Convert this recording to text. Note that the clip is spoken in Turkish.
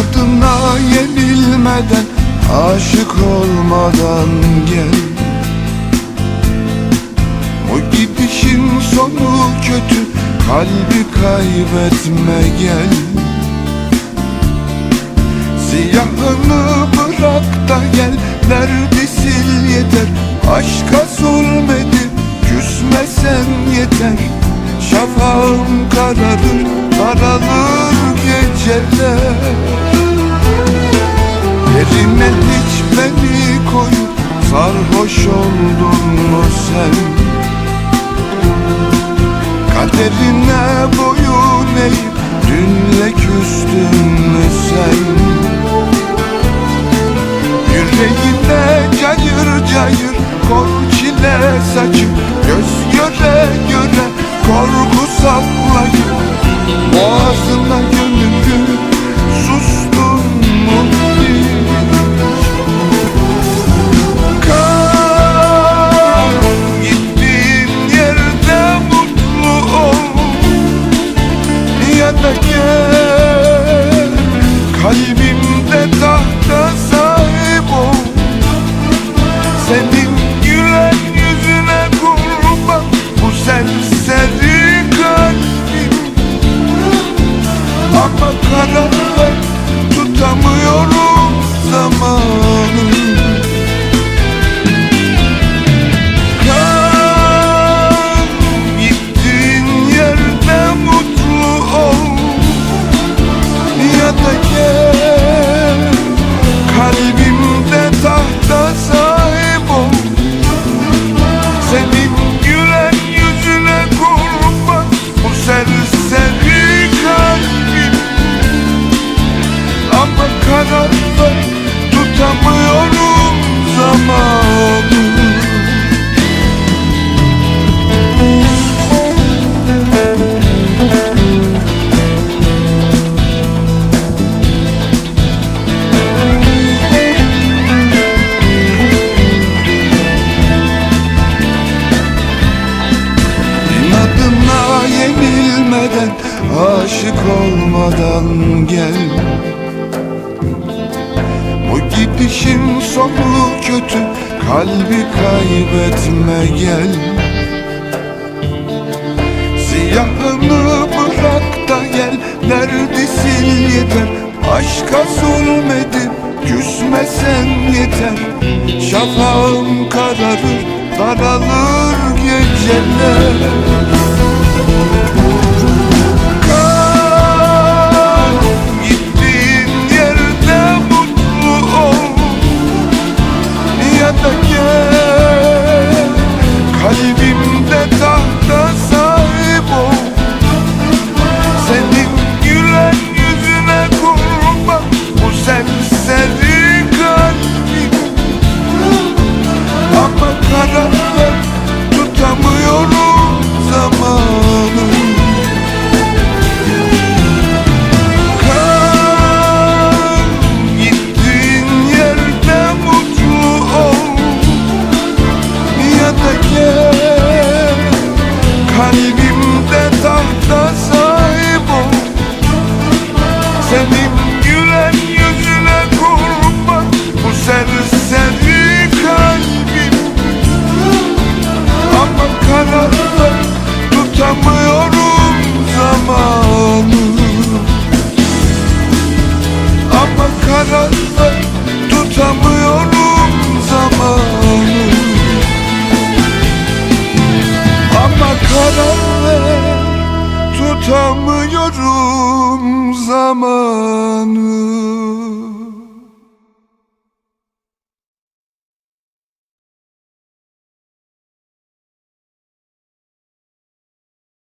İnadına yenilmeden Aşık olmadan gel. O gidişin sonu kötü Kalbi kaybetme gel. Siyahını bırak da gel Derdi sil yeter? Aşka zulmedip Küsmesen yeter. Şafağım kararır Sarhoş oldun mu sen? Kaderine boyun eğip Dünle küstün mü sen? Yüreğinde cayır cayır Kor çile saçıp Göz göre göre Korku sallayıp Boğazına Ver Tutamıyorum zamanı. İnadına yenilmeden Aşık olmadan gel gidişin sonu kötü Kalbi kaybetme gel. Siyahını bırak da gel Derdi sil yeter? Aşka zulmedip Küsmesen yeter. Şafağım kararır Daralır geceler Ver Tutamıyorum zamanı. Ama karar ver Tutamıyorum zamanı